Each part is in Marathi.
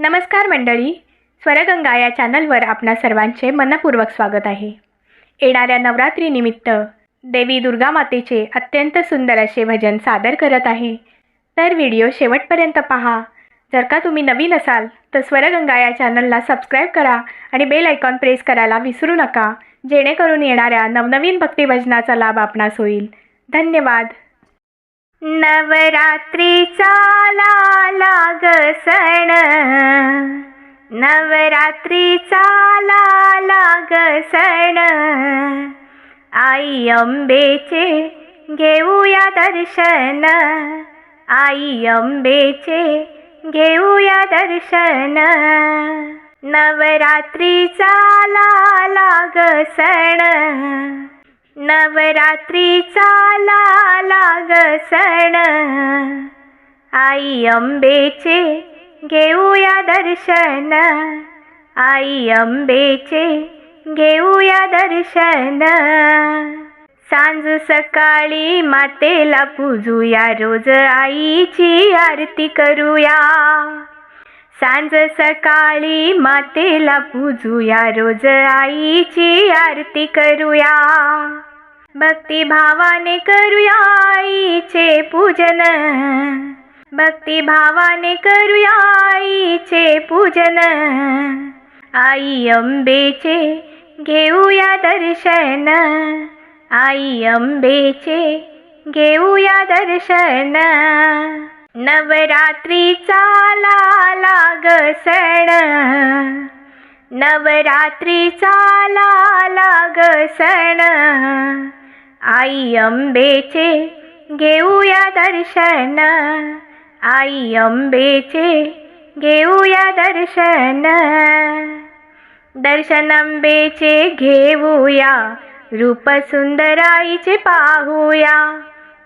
नमस्कार मंडळी. स्वरगंगा या चॅनलवर आपणा सर्वांचे मनपूर्वक स्वागत आहे. येणाऱ्या नवरात्रीनिमित्त देवी दुर्गा मातेचे अत्यंत सुंदर असे भजन सादर करत आहे. तर व्हिडिओ शेवटपर्यंत पहा. जर का तुम्ही नवीन असाल तर स्वरगंगा या चॅनलला सबस्क्राईब करा आणि बेल आयकॉन प्रेस करायला विसरू नका. जेणेकरून येणाऱ्या नवनवीन भक्तिभजनाचा लाभ आपणास होईल. धन्यवाद. नवरात्रीचा सण. नवरात्रीचा लाग सण. आई अंबेचे घेऊया दर्शन. आई अंबेचे घेऊया दर्शन. नवरात्रीचा लाग सण. नवरात्रीचा लाग सण. आई अंबेचे घेऊया दर्शन. आई अंबेचे घेऊया दर्शन. सांज सकाळी मातेला पूजूया रोज आईची आरती करूया. सांज सकाळी मातेला पूजूया रोज आईची आरती करूया. भक्तिभावाने करूया आईचे पूजन. भक्तिभावाने करूया आईचे पूजन. आई अंबेचे घेऊया दर्शन. आई अंबेचे घेऊया दर्शन. नवरात्रीचा लाग सण नवरात्रीचा लाग सण आई अंबेचे घेऊया दर्शन. आई अंबेचे घेऊया दर्शन. दर्शन अंबेचे घेऊया रूप सुंदर आईचे पाहूया.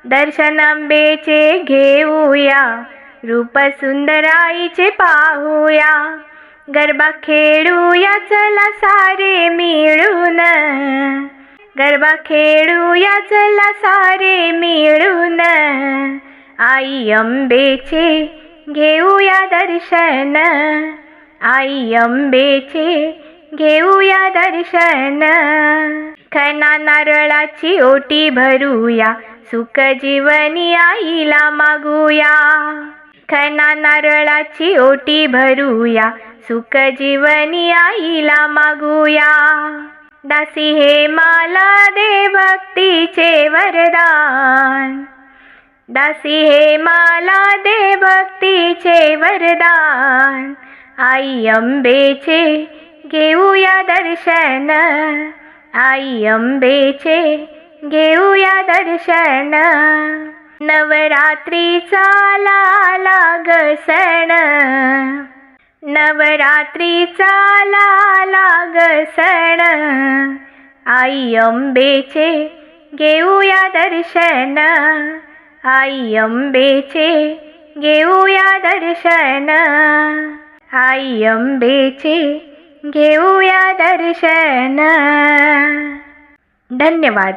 दर्शन अंबेचे घेऊया रूप सुंदर आईचे पाहूया. गरबा खेळूया चला सारे मिळून. गरबा खेळूया चला सारे मिळून. आई अंबेचे घेऊया दर्शन. आई अंबेचे घेऊया दर्शन. खना नारळाची ओटी भरूया सुख जीवनी आईला मागूया. खना नारळाची ओटी भरूया सुख जीवनी आईला मागूया. दासी हे माला दे भक्तीचे वरदान. दासी हे माला दे भक्तीचे वरदान. आई अंबेचे घेऊया दर्शन. आई अंबेचे घेऊया दर्शन. नवरात्रीचा लाग सण नवरात्रीचा लाग सण आई अंबेचे घेऊया दर्शन. आई अंबेचे घेऊया दर्शन. आई अंबेचे घेऊया दर्शन. धन्यवाद.